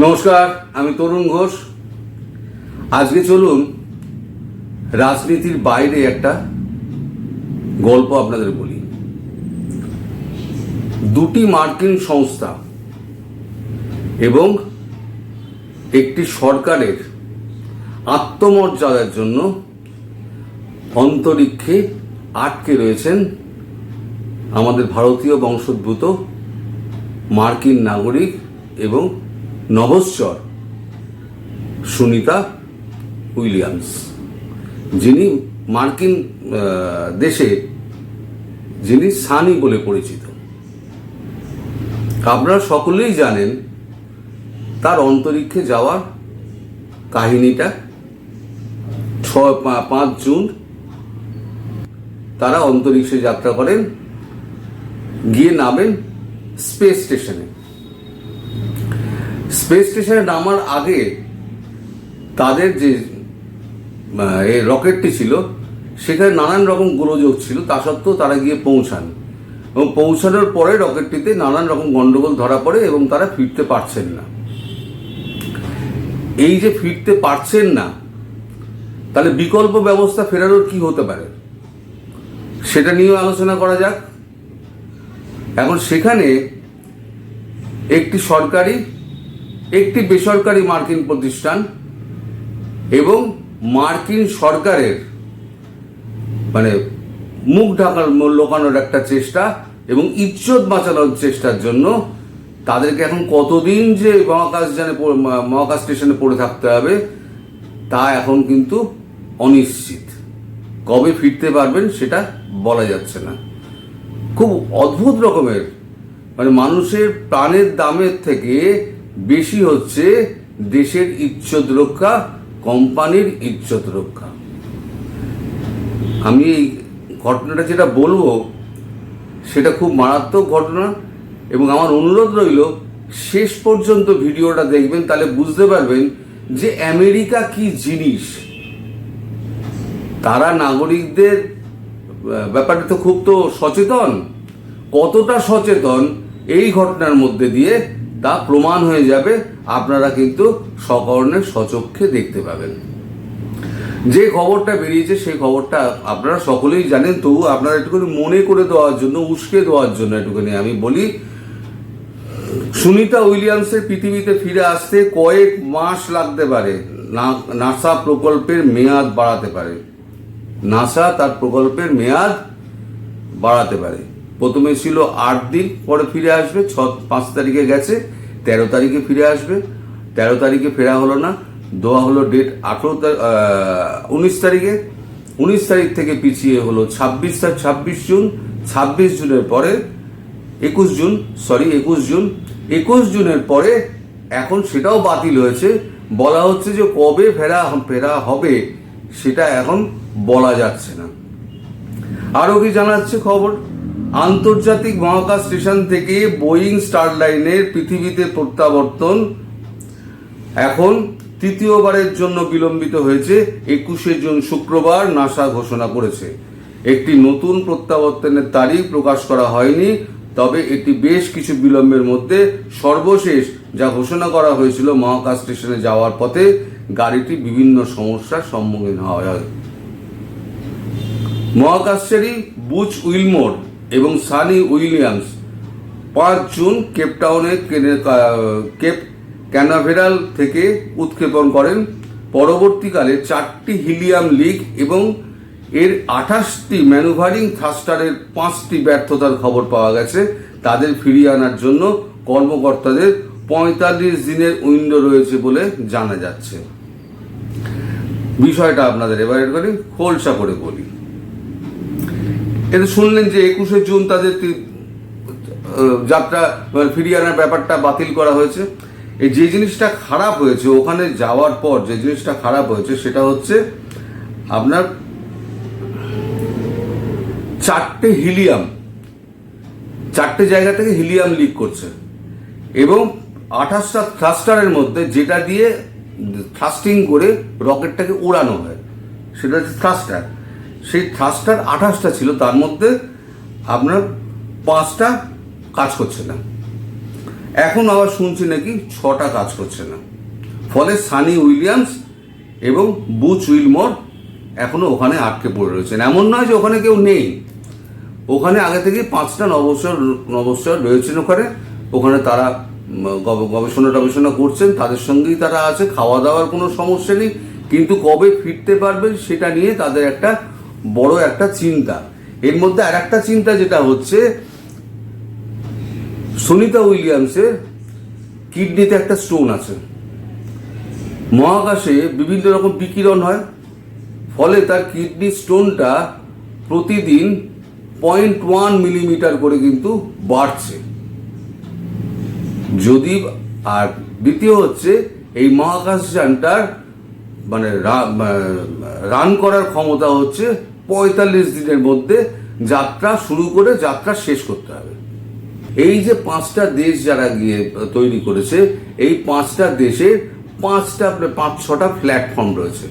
নমস্কার, আমি তরুণ ঘোষ। আজকে চলুন রাজনীতির বাইরে একটা গল্প আপনাদের বলি। দুটি মার্কিন সংস্থা এবং একটি সরকারের আত্মমর্যাদার জন্য অন্তরিক্ষে আটকে রয়েছেন আমাদের ভারতীয় বংশোদ্ভূত মার্কিন নাগরিক এবং নভশ্চর সুনিতা উইলিয়ামস, যিনি মার্কিন দেশে যিনি সানি বলে পরিচিত। আপনারা সকলেই জানেন তার অন্তরিক্ষে যাওয়ার কাহিনীটা। ছয় পাঁচ জুন তারা অন্তরিক্ষে যাত্রা করেন, গিয়ে নামেন স্পেস স্টেশনে। স্পেস স্টেশনে নামার আগে তাদের যে এই রকেটটি ছিল, সেখানে নানান রকম গোলযোগ ছিল, তা সত্ত্বেও তারা গিয়ে পৌঁছান। এবং পৌঁছানোর পরে রকেটটিতে নানান রকম গন্ডগোল ধরা পড়ে এবং তারা ফিরতে পারছেন না। এই যে ফিরতে পারছেন না, তাহলে বিকল্প ব্যবস্থা ফেরানোর কি হতে পারে? সেটা নিয়েও আলোচনা করা যাক। এখন সেখানে একটি সরকারি একটি বেসরকারি মার্কিন প্রতিষ্ঠান এবং মার্কিন সরকারের মানে মুখ ঢাকার লোকানোর একটা চেষ্টা এবং ইজ্জত বাঁচানোর চেষ্টার জন্য তাদেরকে এখন কতদিন যে মহাকাশ যানে মহাকাশ স্টেশনে পড়ে থাকতে হবে তা এখন কিন্তু অনিশ্চিত। কবে ফিরতে পারবেন সেটা বলা যাচ্ছে না। খুব অদ্ভুত রকমের। মানে মানুষের প্রাণের দামের থেকে বেশি হচ্ছে দেশের ইজ্জত রক্ষা, কোম্পানির ইজ্জত রক্ষা। আমি এই ঘটনাটা যেটা বলব, সেটা খুব মারাত্মক ঘটনা এবং আমার অনুরোধ রইল, শেষ পর্যন্ত ভিডিওটা দেখবেন, তাহলে বুঝতে পারবেন যে আমেরিকা কি জিনিস। তারা নাগরিকদের ব্যাপারে তো খুব তো সচেতন। কতটা সচেতন এই ঘটনার মধ্যে দিয়ে তা প্রমাণ হয়ে যাবে, আপনারা কিন্তু সকর্ণে সচক্ষে দেখতে পাবেন। যে খবরটা বেরিয়েছে, সেই খবরটা আপনারা সকলেই জানেন, তবু আপনারা একটুখানি মনে করে দেওয়ার জন্য, উস্কে দেওয়ার জন্য একটুখানি আমি বলি, সুনিতা উইলিয়ামসের পৃথিবীতে ফিরে আসতে কয়েক মাস লাগতে পারে। নাসা প্রকল্পের মেয়াদ বাড়াতে পারে। নাসা তার প্রকল্পের মেয়াদ বাড়াতে পারে। প্রথমে ছিল আট দিন, পরে ফিরে আসবে, ছ, পাঁচ তারিখে গেছে, তেরো তারিখে ফিরে আসবে। তেরো তারিখে ফেরা হলো না, দেওয়া হলো ডেট আঠেরো উনিশ তারিখে। উনিশ তারিখ থেকে পিছিয়ে হলো ছাব্বিশ ছাব্বিশ জুন, ছাব্বিশ জুনের পরে, একুশ জুন সরি একুশ জুন। একুশ জুনের পরে এখন সেটাও বাতিল হয়েছে। বলা হচ্ছে যে কবে ফেরা ফেরা হবে, সেটা এখন বলা যাচ্ছে না। আরও কি জানাচ্ছে খবর? আন্তর্জাতিক মহাকাশ স্টেশন থেকে বোয়িং স্টারলাইনের পৃথিবীতে প্রত্যাবর্তন। এখন তৃতীয়বারের জন্য বিলম্বিত হয়েছে, একুশে জুন শুক্রবার নাসা ঘোষণা করেছে। একটি নতুন প্রত্যাবর্তনের তারিখ প্রকাশ করা হয়নি, তবে এটি বেশ কিছু বিলম্বের মধ্যে সর্বশেষ যা ঘোষণা করা হয়েছিল মহাকাশ স্টেশনে যাওয়ার পথে গাড়িটি বিভিন্ন সমস্যার সম্মুখীন হয়। মহাকাশচারী বুচ উইলমোর এবং সানি উইলিয়ামস। পাঁচ জুন কেপটাউনে কেপ ক্যানাভেরাল থেকে উৎক্ষেপণ করেন। পরবর্তীকালে চারটি হিলিয়াম লিক এবং এর আঠাশটি ম্যানুভারিং থ্রাস্টারের পাঁচটি ব্যর্থতার খবর পাওয়া গেছে। তাদের ফিরিয়ে আনার জন্য কর্মকর্তাদের পঁয়তাল্লিশ দিনের উইন্ডো রয়েছে বলে জানা যাচ্ছে। বিষয়টা আপনাদের এবার করি খোলসা করে বলি। এতে শুনলেন যে একুশে জুন তাদের যাত্রা মানে ফিরিয়ে আনার ব্যাপারটা বাতিল করা হয়েছে। এই যে জিনিসটা খারাপ হয়েছে, ওখানে যাওয়ার পর যে জিনিসটা খারাপ হয়েছে, সেটা হচ্ছে আপনার চারটে হিলিয়াম, চারটে জায়গা থেকে হিলিয়াম লিক করছে। এবং আঠাশটা থ্রাস্টারের মধ্যে যেটা দিয়ে থ্রাস্টিং করে রকেটটাকে উড়ানো হয়, সেটা হচ্ছে থ্রাস্টার। সেই থ্রাস্টার আঠাশটা ছিল, তার মধ্যে আপনার পাঁচটা কাজ করছে না। এখন আবার শুনছি নাকি ছটা কাজ করছে না। ফলে সানি উইলিয়ামস এবং বুচ উইলমোর এখনও ওখানে আটকে পড়ে রয়েছেন। এমন নয় যে ওখানে কেউ নেই। ওখানে আগে থেকে পাঁচটা নবসর নবসর রয়েছেন ওখানে। ওখানে তারা গবেষণা টবেষণা করছেন, তাদের সঙ্গেই তারা আছে খাওয়া দাওয়ার কোনো সমস্যা নেই। কিন্তু কবে ফিরতে পারবে সেটা নিয়ে তাদের একটা বড় একটা চিন্তা। এর মধ্যে আর একটা চিন্তা যেটা হচ্ছে, সুনিতা উইলিয়ামসের কিডনিতে একটা স্টোন আছে। মহাকাশে বিভিন্ন রকম বিকিরণ হয়, ফলে তার কিডনি স্টোনটা প্রতিদিন পয়েন্ট ওয়ান মিলিমিটার করে কিন্তু বাড়ছে। যদি, আর দ্বিতীয় হচ্ছে, এই মহাকাশযানটার মানে রান করার ক্ষমতা হচ্ছে পঁয়তাল্লিশ দিনের মধ্যে যাত্রা শুরু করে যাত্রা শেষ করতে হবে। এই যে পাঁচটা দেশ যারা গিয়ে তৈরি করেছে, এই পাঁচটা দেশের পাঁচটা পাঁচ, ছটা প্ল্যাটফর্ম রয়েছে।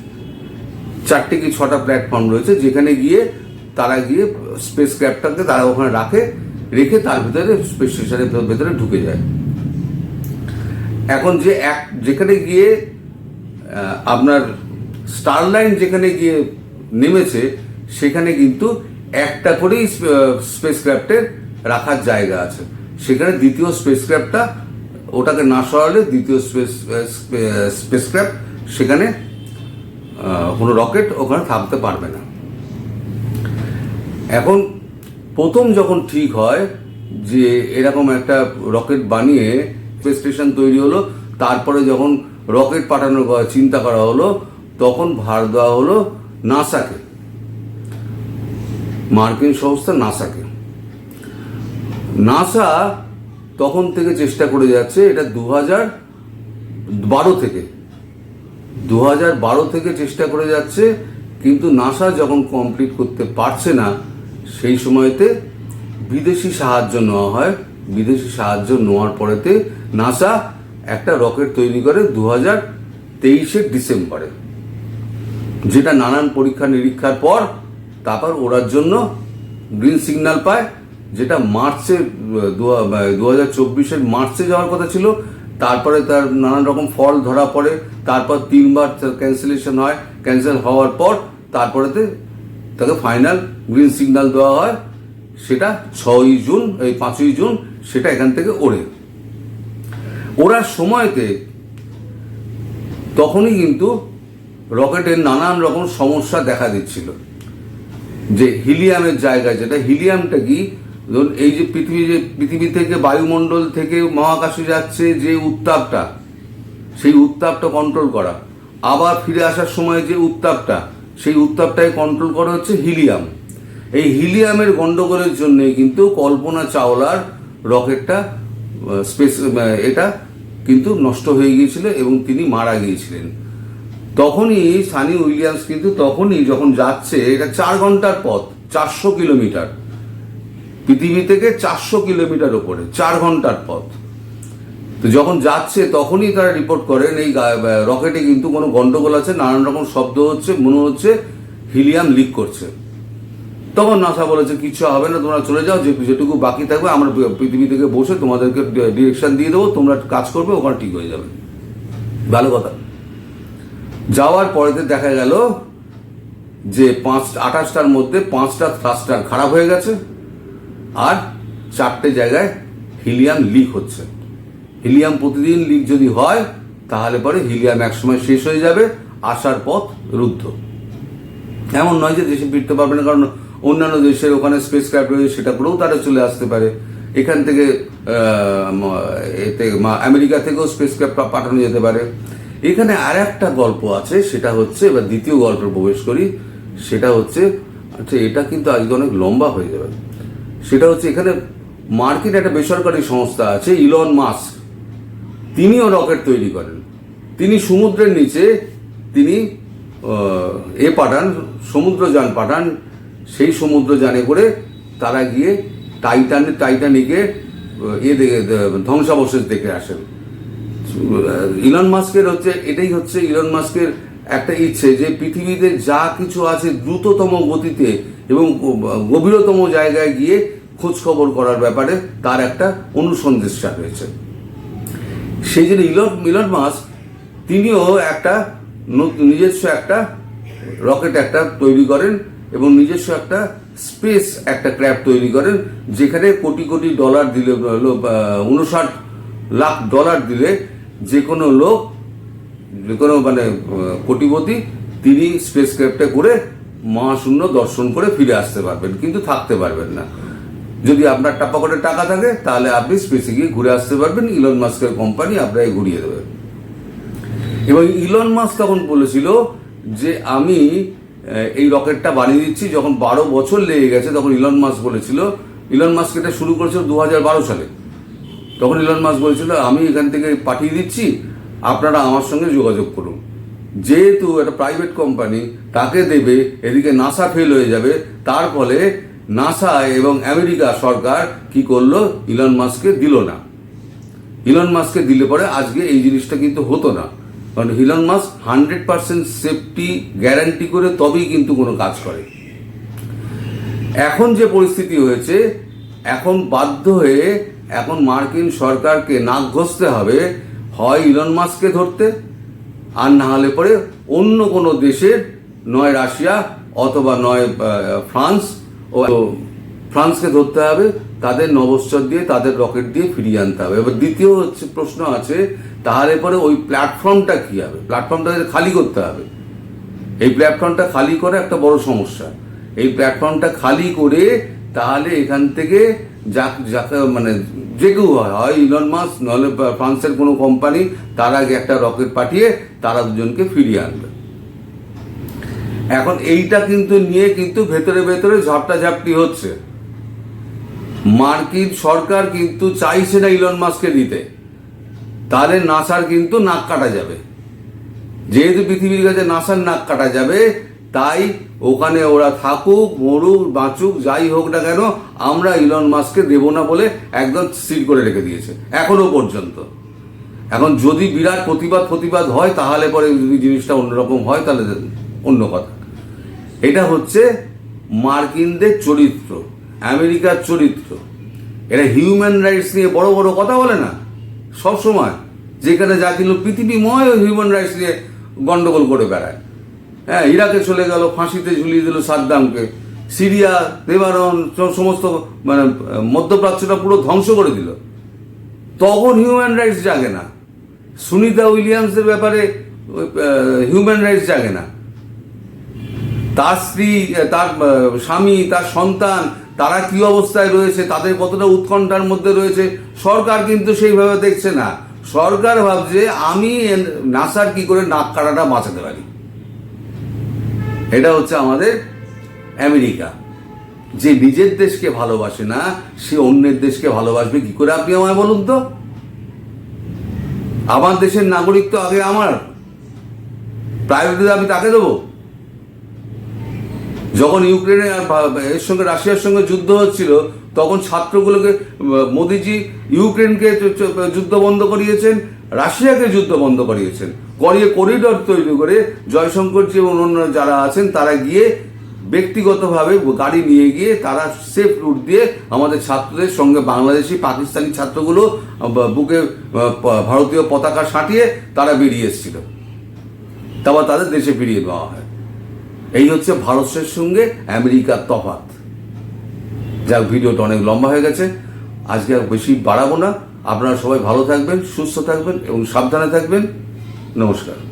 চারটে কি ছটা প্ল্যাটফর্ম রয়েছে, যেখানে গিয়ে তারা গিয়ে স্পেস ক্র্যাফটটাকে তারা ওখানে রাখে, রেখে তার ভিতরে স্পেস স্টেশনের ভেতরে ঢুকে যায়। এখন যে এক, যেখানে গিয়ে আপনার স্টারলাইন যেখানে গিয়ে নেমেছে সেখানে কিন্তু একটা করেই স্পেস ক্রাফটের রাখার জায়গা আছে। সেখানে দ্বিতীয় স্পেস ক্রাফটটা ওটাকে না সরালে দ্বিতীয় স্পেস স্পেস ক্রাফট সেখানে কোনো রকেট ওখানে থাকতে পারবে না। এখন প্রথম যখন ঠিক হয় যে এরকম একটা রকেট বানিয়ে স্পেস স্টেশন তৈরি হলো, তারপরে যখন রকেট পাঠানোর চিন্তা করা হলো, তখন ভার দেওয়া হলো নাসাকে মার্কিন সংস্থা নাসাকে। নাসা তখন থেকে চেষ্টা করে যাচ্ছে, এটা দু হাজার বারো থেকে। দু হাজার বারো থেকে চেষ্টা করে যাচ্ছে, কিন্তু নাসা যখন কমপ্লিট করতে পারছে না, সেই সময়তে বিদেশি সাহায্য নেওয়া হয়। বিদেশি সাহায্য নেওয়ার পরেতে নাসা একটা রকেট তৈরি করে দু হাজার তেইশের ডিসেম্বরে, যেটা নানান পরীক্ষা নিরীক্ষার পর তারপর ওড়ার জন্য গ্রিন সিগন্যাল পায়, যেটা মার্চে দু হাজার চব্বিশের মার্চে যাওয়ার কথা ছিল। তারপরে তার নানান রকম ফল ধরা পড়ে, তারপর তিনবার ক্যান্সেলেশন হয়। ক্যান্সেল হওয়ার পর তারপরেতে তাকে ফাইনাল গ্রিন সিগন্যাল দেওয়া হয়। সেটা ছয়ই জুন, এই পাঁচই জুন, সেটা এখান থেকে ওড়ে। ওড়ার সময়তে তখনই কিন্তু রকেটের নানান রকম সমস্যা দেখা দিচ্ছিল। যে হিলিয়ামের জায়গা যেটা, হিলিয়ামটা কি? ধরুন এই যে পৃথিবী যে, পৃথিবী থেকে বায়ুমণ্ডল থেকে মহাকাশে যাচ্ছে যে উত্তাপটা, সেই উত্তাপটা কন্ট্রোল করা। আবার ফিরে আসার সময় যে উত্তাপটা, সেই উত্তাপটাকে কন্ট্রোল করা হচ্ছে হিলিয়াম। এই হিলিয়ামের গন্ডগোলের জন্যে কিন্তু কল্পনা চাওলার রকেটটা স্পেস এটা কিন্তু নষ্ট হয়ে গিয়েছিল এবং তিনি মারা গিয়েছিলেন। তখনই সানি উইলিয়ামস কিন্তু তখনই যখন যাচ্ছে, এটা চার ঘণ্টার পথ, চারশো কিলোমিটার। পৃথিবী থেকে চারশো কিলোমিটার ওপরে চার ঘণ্টার পথ। তো যখন যাচ্ছে, তখনই তারা রিপোর্ট করেন, এই রকেটে কিন্তু কোনো গন্ডগোল আছে, নানান রকম শব্দ হচ্ছে, মনে হচ্ছে হিলিয়াম লিক করছে। তখন নাসা বলেছে, কিচ্ছু হবে না, তোমরা চলে যাও, যে যেটুকু বাকি থাকবে, আমরা পৃথিবী থেকে বসে তোমাদেরকে ডিরেকশন দিয়ে দেবো, তোমরা কাজ করবে, ওখানে ঠিক হয়ে যাবে। ভালো কথা। যাওয়ার পরেতে দেখা গেল যে পাঁচ, আঠাশটার মধ্যে পাঁচটা থ্রাস্টার খারাপ হয়ে গেছে আর চারটে জায়গায় হিলিয়াম লিক হচ্ছে। হিলিয়াম প্রতিদিন লিক যদি হয়, তাহলে পরে হিলিয়াম একসময় শেষ হয়ে যাবে, আসার পথ রুদ্ধ। এমন নয় যে দেশে ফিরতে পারবে না, কারণ অন্যান্য দেশের ওখানে স্পেস ক্রাফট রয়েছে, সেটা করেও তারা চলে আসতে পারে। এখান থেকে এতে আমেরিকা থেকেও স্পেস ক্রাফট পাঠানো যেতে পারে। এখানে আর একটা গল্প আছে, সেটা হচ্ছে, এবার দ্বিতীয় গল্পে প্রবেশ করি, সেটা হচ্ছে আচ্ছা এটা কিন্তু আজকে অনেক লম্বা হয়ে যাবে। সেটা হচ্ছে, এখানে মার্কিন একটা বেসরকারি সংস্থা আছে, ইলন মাস্ক। তিনিও রকেট তৈরি করেন। তিনি সমুদ্রের নিচে, তিনি এ পাঠান সমুদ্রযান পাঠান, সেই সমুদ্রযানে করে তারা গিয়ে টাইটান, টাইটানিকে এ দেখে ধ্বংসাবশেষ দেখে আসেন। ইলন মাস্কের হচ্ছে, এটাই হচ্ছে ইলন মাস্কের একটা ইচ্ছে যে পৃথিবীতে যা কিছু আছে দ্রুততম গতিতে এবং গভীরতম জায়গায় গিয়ে খোঁজ খবর করার ব্যাপারে তার একটা অনুসন্ধিৎসা রয়েছে। সেই জন্য ইলন ইলন মাস্ক তিনিও একটা নিজস্ব একটা রকেট একটা তৈরি করেন এবং নিজস্ব একটা স্পেস একটা ক্র্যাফট তৈরি করেন, যেখানে কোটি কোটি ডলার দিলে উনষাট লাখ ডলার দিলে যে কোনো লোক যে কোনো মানে কোটিপতি, তিনি স্পেস ক্র্যাফটে করে মহাশূন্য দর্শন করে ফিরে আসতে পারবেন, কিন্তু থাকতে পারবেন না। যদি আপনার করে টাকা থাকে, তাহলে আপনি স্পেসে গিয়ে ঘুরে আসতে পারবেন ইলন মাস্কের কোম্পানি আপনাকে ঘুরিয়ে দেবে। এবং ইলন মাস্ক তখন বলেছিল যে, আমি এই রকেটটা বানিয়ে দিচ্ছি। যখন বারো বছর লেগে গেছে, তখন ইলন মাস্ক বলেছিল ইলন মাস্ক এটা শুরু করেছিল দু হাজার বারো সালে। তখন ইলন মাস বলেছিল, আমি এখান থেকে পাঠিয়ে দিচ্ছি, আপনারা আমার সঙ্গে যোগাযোগ করুন। যেহেতু একটা প্রাইভেট কোম্পানি তাকে দেবে, এদিকে নাসা ফেল হয়ে যাবে, তার ফলে নাসা এবং আমেরিকা সরকার কি করল, ইলন মাস্ককে দিল না। ইলন মাস্ককে দিলে পরে আজকে এই জিনিসটা কিন্তু হতো না। কারণ Elon Musk hundred percent safety guarantee করে তবেই কিন্তু কোনো কাজ করে। এখন যে পরিস্থিতি হয়েছে, এখন বাধ্য হয়ে এখন মার্কিন সরকারকে নাক ঘষতে হবে, হয় ইলন মাস্ককে ধরতে, আর না হলে পরে অন্য কোনো দেশের, নয় রাশিয়া অথবা নয় ফ্রান্স, ও ফ্রান্সকে ধরতে হবে, তাদের নবস্বর দিয়ে, তাদের রকেট দিয়ে ফিরিয়ে আনতে হবে। এবার দ্বিতীয় হচ্ছে প্রশ্ন আছে, তাহলে পরে ওই প্ল্যাটফর্মটা কি হবে? প্ল্যাটফর্মটা খালি করতে হবে, এই প্ল্যাটফর্মটা খালি করা একটা বড় সমস্যা। এই প্ল্যাটফর্মটা খালি করে তাহলে এখান থেকে যাকে মানে যে কেউ হয় হয় ইলন মাস নাহলে ফ্রান্সের কোনো কোম্পানি তার একটা রকেট পাঠিয়ে তারা দুজনকে ফিরিয়ে আনবে। এখন এইটা কিন্তু নিয়ে কিন্তু ভেতরে ভেতরে ঝাপটা ঝাপটি হচ্ছে। মার্কিন সরকার কিন্তু চাইছে না ইলন মাসকে দিতে। তাহলে নাসার কিন্তু নাক কাটা যাবে। যেহেতু পৃথিবীর কাছে নাসার নাক কাটা যাবে, তাই ওখানে ওরা থাকুক, মরুক, বাঁচুক, যাই হোক না কেন, আমরা ইলন মাস্ককে দেবো না বলে একদম স্থির করে রেখে দিয়েছে, এখনও পর্যন্ত। এখন যদি বিরাট প্রতিবাদ প্রতিবাদ হয়, তাহলে পরে যদি জিনিসটা অন্যরকম হয়, তাহলে অন্য কথা। এটা হচ্ছে মার্কিনদের চরিত্র, আমেরিকার চরিত্র। এরা হিউম্যান রাইটস নিয়ে বড় বড় কথা বলে না, সবসময়। যেখানে যা কিন্তু পৃথিবীময় হিউম্যান রাইটস নিয়ে গন্ডগোল করে বেড়ায়। হ্যাঁ ইরাকে চলে গেল, ফাঁসিতে ঝুলিয়ে দিল সাদ্দামকে। সিরিয়া লেবানন সমস্ত মানে মধ্যপ্রাচ্যটা পুরো ধ্বংস করে দিল। তখন হিউম্যান রাইটস জাগে না। সুনিতা উইলিয়ামসের ব্যাপারে হিউম্যান রাইটস জাগে না। তার স্ত্রী, তার স্বামী, তার সন্তান, তারা কি অবস্থায় রয়েছে, তাদের কতটা উৎকণ্ঠার মধ্যে রয়েছে, সরকার কিন্তু সেইভাবে দেখছে না। সরকার ভাবছে, আমি নাসার কি করে নাক কাটাটা বাঁচাতে পারি? এটা হচ্ছে আমাদের আমেরিকা। যে নিজের দেশকে ভালোবাসে না, সে অন্যের দেশকে ভালোবাসবে। কি করে আপনি আমায় বলুন তো? আমার দেশের নাগরিক তো আগে আমার। প্রায়োরিটি আমি তাকে দেবো? যখন ইউক্রেনে এর সঙ্গে রাশিয়ার সঙ্গে যুদ্ধ হচ্ছিল, তখন ছাত্রগুলোকে, মোদিজি ইউক্রেনকে যুদ্ধ বন্ধ করিয়েছেন, রাশিয়াকে যুদ্ধ বন্ধ করিয়েছেন। করিয়ে করিডর তৈরি করে জয়শঙ্করজি এবং অন্য যারা আছেন, তারা গিয়ে ব্যক্তিগতভাবে গাড়ি নিয়ে গিয়ে তারা সেফ রুট দিয়ে আমাদের ছাত্রদের সঙ্গে বাংলাদেশি, পাকিস্তানি ছাত্রগুলো বুকে ভারতীয় পতাকা সাঁটিয়ে তারা বেরিয়ে এসেছিল। তারপর তাদের দেশে ফিরিয়ে দেওয়া হয়। এই হচ্ছে ভারতের সঙ্গে আমেরিকার তফাৎ। যাক, ভিডিওটা অনেক লম্বা হয়ে গেছে। আজকে আর বেশি বাড়াবো না। আপনারা সবাই ভালো থাকবেন, সুস্থ থাকবেন এবং সাবধানে থাকবেন। নমস্কার।